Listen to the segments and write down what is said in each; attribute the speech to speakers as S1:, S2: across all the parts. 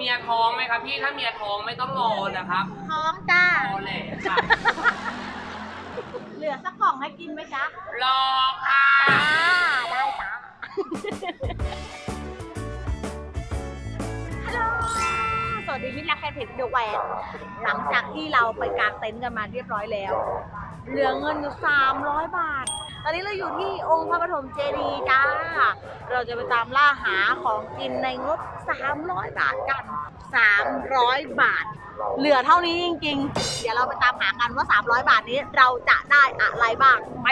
S1: เมียท้องไหมครับพี่ถ้าเมียท้องไม่ต้องรอนะครับ
S2: ท้องจ้าร
S1: อแหละค่ะ
S2: เหลือสักกล่องให้กินไหมจ๊ะ
S1: รอค่ะ
S2: ได้จ้าฮัลโหลสวัสดีมิตรรักแฟนเพจเดอะแวนหลังจากที่เราไปกางเต็นท์กันมาเรียบร้อยแล้ว เหลือเงินอยู่300 บาท ตอนนี้เราอยู่ที่องค์พระปฐมเจดีย์จ้า เราจะไปตามล่าหาของกินในงบ 300 บาทกัน 300 บาท เหลือเท่านี้จริง ๆ เดี๋ยวเราไปตามหากันว่า 300 บาทนี้เราจะได้อะไรบ้างไป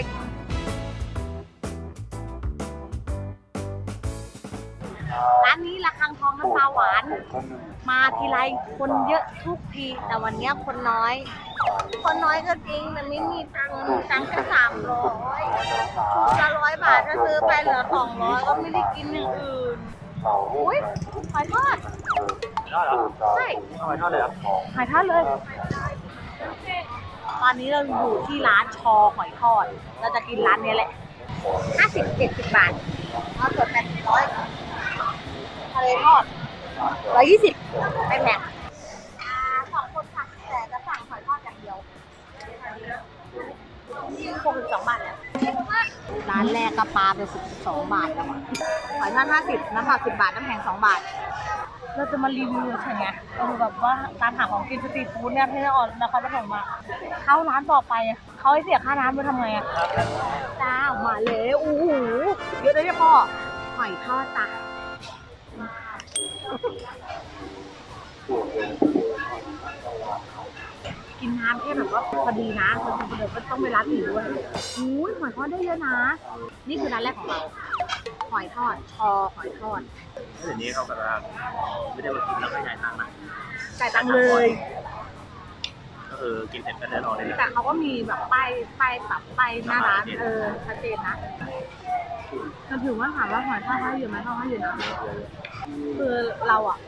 S2: ร้านนี้ระฆังทองน้ำปลาหวาน มาทีไรคนเยอะทุกที แต่วันเนี้ยคนน้อย คนน้อยก็จริงแต่ไม่มีตังค์มีตังค์แค่สามร้อยชุดละร้อยบาทก็ซื้อไปเหลือสองร้อยก็ไม่ได้กินอย่างอื่นอุ้ยหอยทอด
S3: ทอดเหรอ
S2: ใช่
S3: ทำไมทอดเลยครับ
S2: หอยทอดเลย ตอนนี้เราอยู่ที่ร้านชอหอยทอด เราจะกินร้านนี้แหละห้าสิบเจ็ดสิบบาทเอาส่วนแปดร้อย อดร้อยยี่สิบไม่แพงอ่าสองคนค่ะแต่จะสั่งหอยทอดอย่างเดียวหกสิบสองบาทแล้วร้านแรกก็ปลาไปสิบสองบาทแล้วหอยทอดห้าสิบน้ำผักสิบบาท น้ำแข็งสองบาท เราจะมารีวิวใช่ไหมเออแบบว่าตามหาของกินสตรีทฟู้ดเนี่ยที่นครนครปฐมมา เข้าร้านต่อไปเขาให้เสียค่าน้ำด้วยทำไงอะจ้ามาเลยโอ้โหเยอะเลยเนี่ยพ่อหอยทอดจ้ะ กินน้ำแค่แบบว่าพอดีนะเดี๋ยวก็ต้องไปร้านอื่นด้วยอุ้ยหอยทอดได้เยอะนะ นี่คือร้านแรกของเราหอยทอดชอหอยทอด
S3: เดี๋ยวนี้เขาแบบว่าไม่ได้มากินแล้วก็จ่ายตังค์นะ
S2: จ่ายตังค์เลย
S3: ก็คือกินเสร็จก็เดินออกเลยนะ
S2: แต่เขาก็มีแบบป้ายป้ายแบบป้ายหน้าร้านเออชัดเจนนะเราถือว่าถามว่าหอยทอดเขาอยู่ไหมเขาให้อยู่นะ คือเราอะ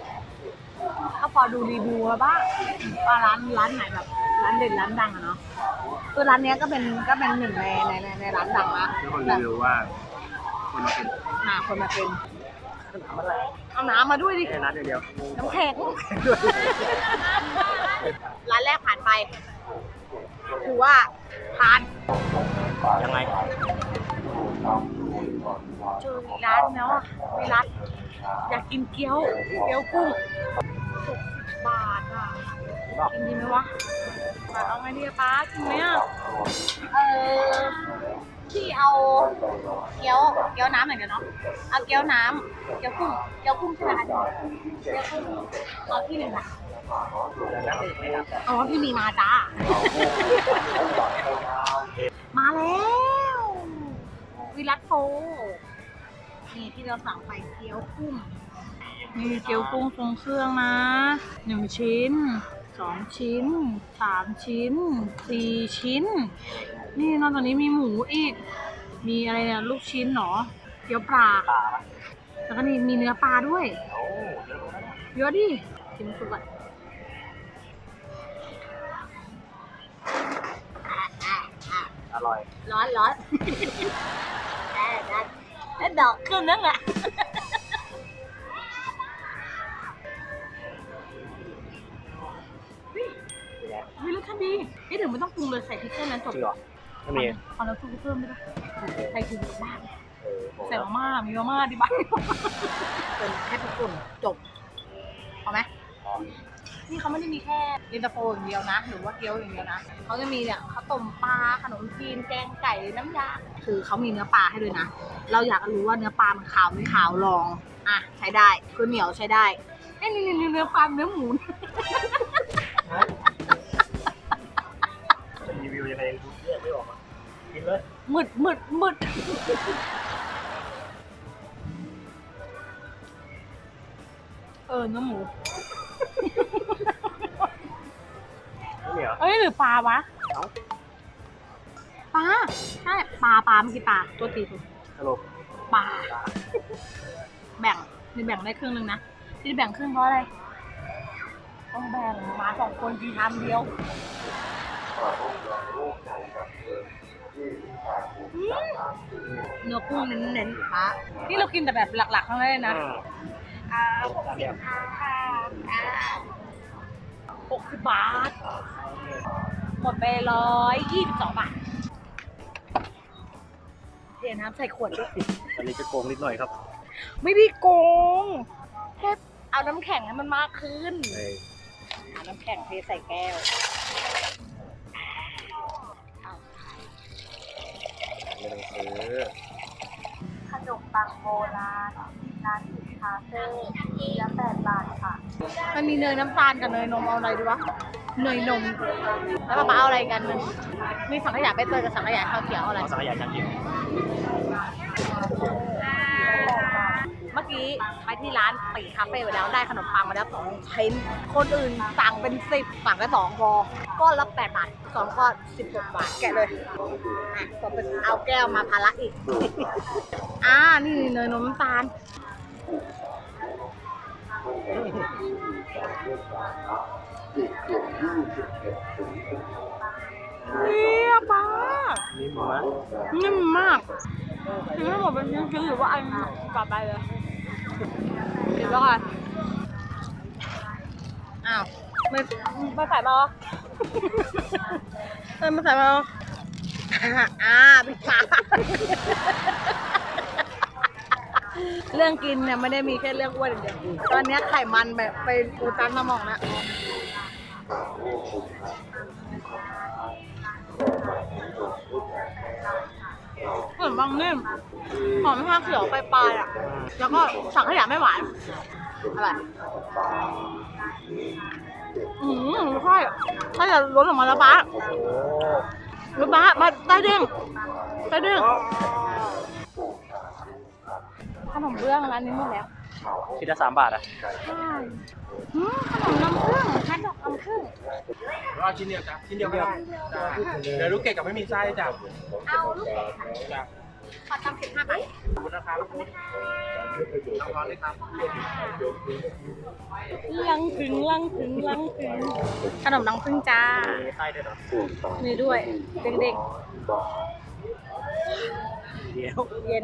S2: ก็พอดูรีวิวมาบ้างว่าร้านร้านไหนแบบร้านเด่นร้านดังอะเนาะคือร้านเนี้ยก็เป็นก็เป็นหนึ่งในในในในร้านดังนะ
S3: แล้วคน
S2: แบ
S3: รี
S2: บ
S3: วิวว่าคนมากิน
S2: หาคนมาเป็นเอาน้ำมาด้วยดิ
S3: แค่นัดเดียว
S2: น้ำแข็งร้านแรกผ่านไปถือว่าผ่าน
S3: ยังไง
S2: เจออีกร้านแล้วอะมีร้าน อยากกินเกี๊ยว เกี๊ยวกุ้งหกสิบบาทอะ กินดีไหมวะบาทเอาไงดีอะป้ากินไหมอะเออที่เอาเกี๊ยวเกี๊ยวน้ำเหมือนกันเนาะ เอาเกี๊ยวน้ำเกี๊ยวกุ้งเกี๊ยวกุ้งใช่ไหมคะเกี๊ยวกุ้งเอาที่หนึ่งค่ะอ๋อที่มีมาจ้า มาแล้ว วิรัตโฟ นี่ที่เราสั่งไปเกี๊ยวกุ้งนี่เกี๊ยวกุ้งทรงเครื่องนะหนึ่งชิ้นสองชิ้นสามชิ้นสี่ชิ้น นี่นอกจากนี้มีหมูอีก มีอะไรเนี่ยลูกชิ้นเหรอเกี๊ยวปลา
S3: ปลาปะ
S2: แล้วก็นี่มีเนื้อปลาด้วย
S3: โอ้เยอะมาก
S2: เยอะดิชิมสุกอะ
S3: อร่อย
S2: ร้อนร้อนได้ได้แล้ว ดอกขึ้นนั่นแหละวิลคันดีนี่ถึงไม่ต้องปรุงเลยใส่พริกแค่นั้นจบ
S3: จริงเหรอไม่มี
S2: ขอน้ำซุปเพิ่มได้ปะใส่ถุงบ้าง
S3: เออผม
S2: ใส่มาม่ามีมาม่าดีบ้างเป็นแค่ทุกคนจบเอาไหม นี่เขาไม่ได้มีแค่เย็นตาโฟอย่างเดียวนะ หรือว่าเกี๊ยวอย่างเดียวนะเขาจะมีเนี่ยข้าวต้มปลาขนมจีนแกงไก่น้ำยาคือเขามีเนื้อปลาให้ด้วยนะ เราอยากรู้ว่าเนื้อปลามันขาวไม่ขาวลองอะใช้ได้คือเหนียวใช้ได้เอ้ยนี่นี่เนื้อปลาเนื้อหมู
S3: รีวิวยังไงยังดูเรียกไม่ออกอะกินเลย
S2: หมึดหมึดหมึดเออเนื้อห
S3: มู เหรอ
S2: เอ้ยหรือปลาวะ
S3: เอ้า
S2: ปลาใช่ปลาปลาเมื่อกี้ปลาตัวตีถูก
S3: สรุป
S2: ปลาแบ่งมีแบ่งได้ครึ่งหนึงนะที่แบ่งครึ่งเพราะอะไรต้องแบ่งมาสองคนกินชามเดียวอืมเนื้อกุ้งเน้นๆปลานี่เรากินแต่แบบหลักๆทั้งนั้นเลยนะ
S3: อืม
S2: อ่าหกสิบค่ะอ่าหกสิบบาท หมดไปร้อยยี่สิบสองบาทเทน้ำใส่ขวดด้วย
S3: อันนี้จะโกงนิดหน่อยครับ
S2: ไม่ได้โกงแค่เอาน้ำแข็งให้มันมากขึ้น
S3: เอ้ย
S2: เอาน้ำแข็งเทใส่แก้ว
S3: ไม่ต้องซื้อ
S2: ขนมปังโบราณร้านสุดคาเฟ่ทีละแปดบาทค่ะ มันมีเนยน้ำตาลกับเนยนมเอาอะไรดีวะ เนยนม แล้วป๊าป๊าเอาอะไรกันมันมีสังขยาใบเตยกับสังขยาข้าวเขียวเอาอะไร
S3: เอาสังขยาจานเดียว
S2: เมื่อกี้ไปที่ร้านปีคาเฟ่ไปแล้วได้ขนมปังมาแล้วสองชิ้นคนอื่นสั่งเป็นสิบสั่งแค่สองพอก้อนละแปดบาทสองก้อนสิบหกบาทแกะเลยอะก็เป็นเอาแก้วมาภาระอีก อ่านี่เนยนมน้ำตาล เฮียป้า
S3: นิ่มมาก
S2: นิ่มมากกินไม่หมดเป็นชิ้นๆหรือว่าอันกลับไปเลยกินแล้วกันอ้าวไม่ไม่ใส่มาเหรอไม่ใส่มาเหรออ่าพี่ฟ้าเรื่องกินเนี่ยไม่ได้มีแค่เรื่องอ้วนอย่างเดียว ตอนนี้ไขมันแบบไปอุดตันสมองแล้ว เหมือนบางนิ่มหอมชาเขียวปลายๆอะ แล้วก็สังขยาไม่หวานอะไรอืมใช่ถ้าจะล้นออกมาแล้วป้า
S3: โอ้โห
S2: รถป้ามาได้เด้งได้เด้งขนมเบื้องร้านนี้หมดแล้ว
S3: ชิ้นละสามบาทอะ
S2: ใช่อืมขนมน้ำผึ้งขนมน้ำผึ้ง
S1: เอาชิ้นเดียวจ้ะชิ้นเดียวก็ได้จ้ะเดี๋ยวลูกเกดกับไม่มีไส้จ้ะ
S2: เอาลูกเกด
S1: จ้ะ
S2: ขอจำสิบห้าบาท
S1: ขอบคุณนะครับน้ำร้อนเลยครับ
S2: ลังถึงลังถึงลังถึงขนมน้ำผึ้งจ้า
S3: มีไส้ด้วยเหรอ
S2: มีด้วยเด็ก
S3: เดี๋ยว
S2: ๆเย็น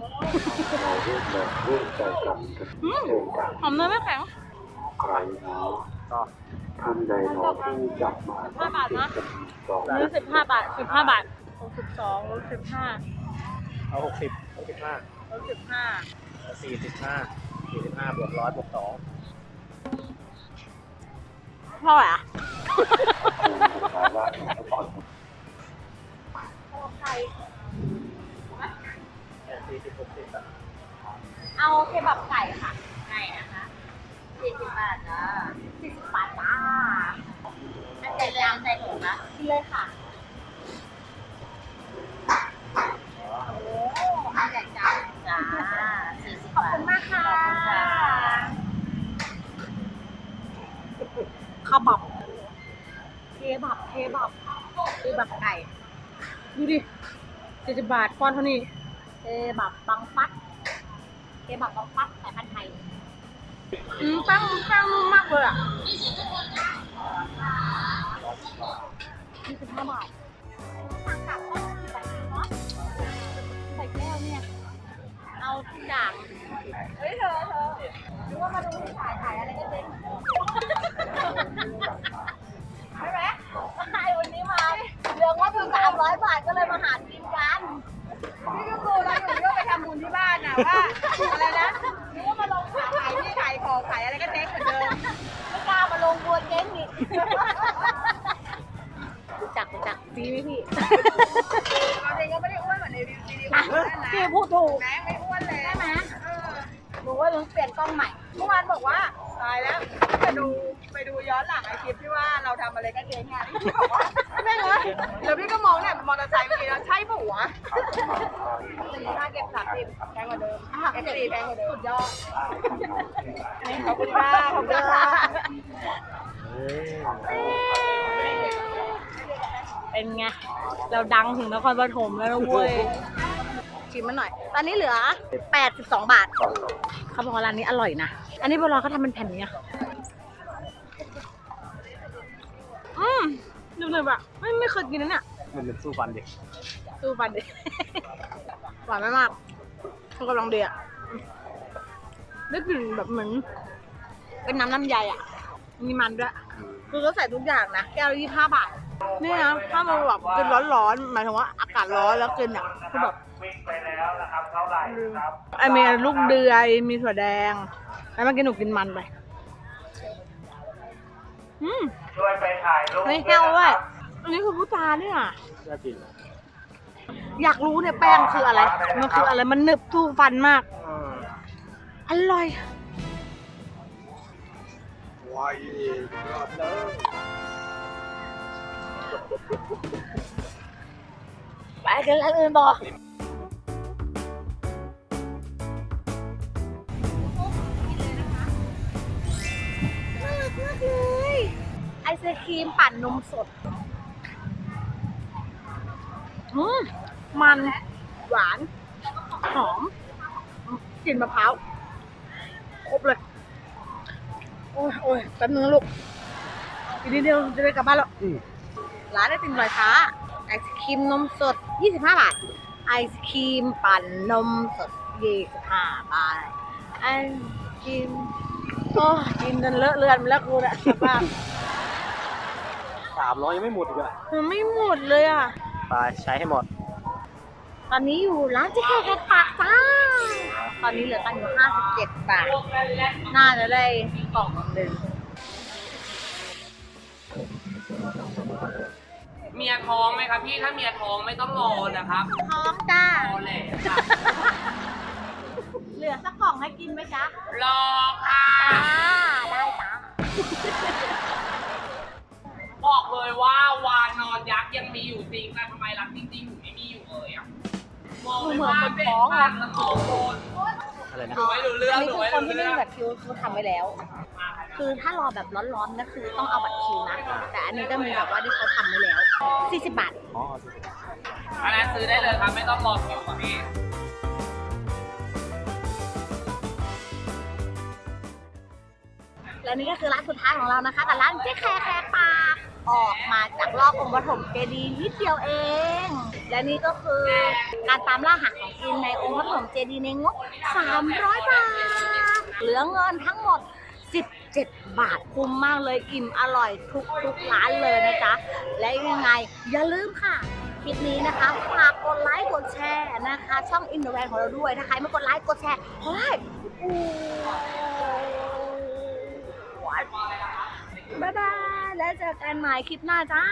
S2: อืมหอมเนยไม่แข็ง
S3: ก็
S4: ท่านใดหนอผู้จับมา
S2: ห้าบาทนะ
S4: สอง
S2: เนื้อสิบห้าบาทสิบห้าบาทหกสิบสองลดสิบห้า
S3: เอาหกสิบหกสิบห้า
S2: ลดสิบห้า
S3: สี่สิบห้าสี่สิบห้าบวกร้อยบวกสอง
S2: เท่าไหร่อะ
S3: สี่สิบหกสิบ
S2: เอาเคบับไก่ค่ะไก่นะคะสี่สิบบาทจ้าสี่สิบบาทจ้าอันใส่ยางใส่ถุงนะกินเลยค่ะโอ้อันใหญ่จังจ้าสี่สิบบาทคุณมากค่ะข้าวบับเคบับเคบับเคบับไก่ ดูดิสี่สิบบาทก้อนเท่านี้ เคบับบังฟัดเคบับบางฟัดสายพันธุ์ไทยอืมแป้งแป้งนุ่มมากเลยอะยี่สิบห้าบาทสั่งกลับก็ใส่เนาะใส่แก้วเนี่ย เอาทุกอย่าง
S5: ใช่ปะวะสี่ห้าเก็บสามสิบแพงกว่าเดิมเก็บสี่แพงกว่าเดิมสุดยอดขอบคุณค่ะขอบคุณค่ะ
S3: เฮ้ย
S2: เป็นไง เราดังถึงนครปฐมแล้วนะเว้ย ชิมมันหน่อย ตอนนี้เหลือ 82 บาท เขาบอกว่าร้านนี้อร่อยนะ อันนี้โบราณเขาทำเป็นแผ่นนี้อะอืมหนึบๆอะไม่ไม่เคยกินนะเนี่ย
S3: มันเป็นสู้ฟันดิ
S2: สู้ฟันดิหวานไม่มากมันกำลังดีอะได้กลิ่นแบบเหมือนเป็นน้ำน้ำใยอะ มีมันด้วย
S3: อืม
S2: คือเขาใส่ทุกอย่างนะ แก้วละยี่ห้าบาท นี่นะ ถ้ามันแบบกินร้อนๆ หมายถึงว่าอากาศร้อนแล้วกินอะ คือแบบไอมีลูกเดือย มีถั่วแดง แล้วเมื่อกี้หนูกินมันไป อืมช่วยไปถ่ายรูปไม่แห้วด้วยอันนี้คือผู้จาเนี่ย
S3: น่ากิน
S2: อยากรู้เนี่ยแป้งคืออะไร มันคืออะไร มันหนึบทู่ฟันมาก อร่อยไปกันร้านอื่นต่อน่ารักมากเลย ไอศครีมปั่นนมสด อืม มันหวาน หอมกลิ่นมะพร้าวครบเลย โอ้ยโอ้ยแป๊บนึงนะลูกอีกนิดเดียวจะได้กลับบ้านแล้วร้านไอติมลอยฟ้า ไอศครีมนมสด 25 บาท ไอศครีมปั่นนมสด 25 บาท ไอศครีมโอ้ยกินจนเลอะเลือนไปแล้วกูนะกลับบ้าน
S3: สามร้อยยังไม่หมดอีกอะ
S2: มันไม่หมดเลยอะ
S3: ไปใช้ให้หมด
S2: ตอนนี้อยู่ร้านเจ๊แค่แค่ปากจ้า ตอนนี้เหลือตังค์อยู่57 บาท น่าจะได้กล่องหนึ่ง
S6: เมียท้องไหมครับพี่ถ้าเมียท้องไม่ต้องรอนะครับ
S2: ท้องจ้าร
S6: อแหละ
S2: เหลือสักกล่องให้กินไหมจ๊ะ
S6: รอค่ะ
S2: จ้าได้จ้า
S6: บอกเลยว่าวานนอนยักษ์ยังมีอยู่จริงแต่ทำไมรักจริงๆหนูไม่มีอยู่เลยอะ มองเลยว่าเป็นรักและมองคน
S3: อะไรนะ
S6: หนูไม่รู้เรื่อง
S2: อันนี้
S6: หนู
S2: คือ
S6: ไม่
S2: คน
S6: รู้
S2: ที่
S6: เรื่
S2: ไม่
S6: อง
S2: มีบัตรคิวคือทำไว้แล้ว คือถ้ารอแบบร้อนๆนะคือต้องเอาบัตรคิวนะ แต่อันนี้ก็มีแบบว่าที่เขาทำไว้แล้ว 40 บาท
S3: อ๋อ
S6: อันนั้นซื้อได้เลยครับไม่ต้องรอคิวครับพี่
S2: และนี่ก็คือร้านสุดท้ายของเรานะคะแต่ร้านเจ๊แคร์แคร์ปากออกมาจากรอบองค์ปฐมเจดีย์นิดเดียวเอง และนี่ก็คือ การตามล่าหาของกินในองค์ปฐมเจดีย์ในงบ 300 บาท เหลือเงินทั้งหมด 17 บาทคุ้มมากเลยอิ่มอร่อยทุกทุกร้านเลยนะจ๊ะ และยังไงอย่าลืมค่ะคลิปนี้นะคะฝากกดไลค์กดแชร์นะคะ ช่องอินเด v วนของเราด้วยถ้าใครไม่กดไลค์กดแชร์ขอให้อู้บ๊ายบายแล้วเจอกันใหม่คลิปหน้าจ้า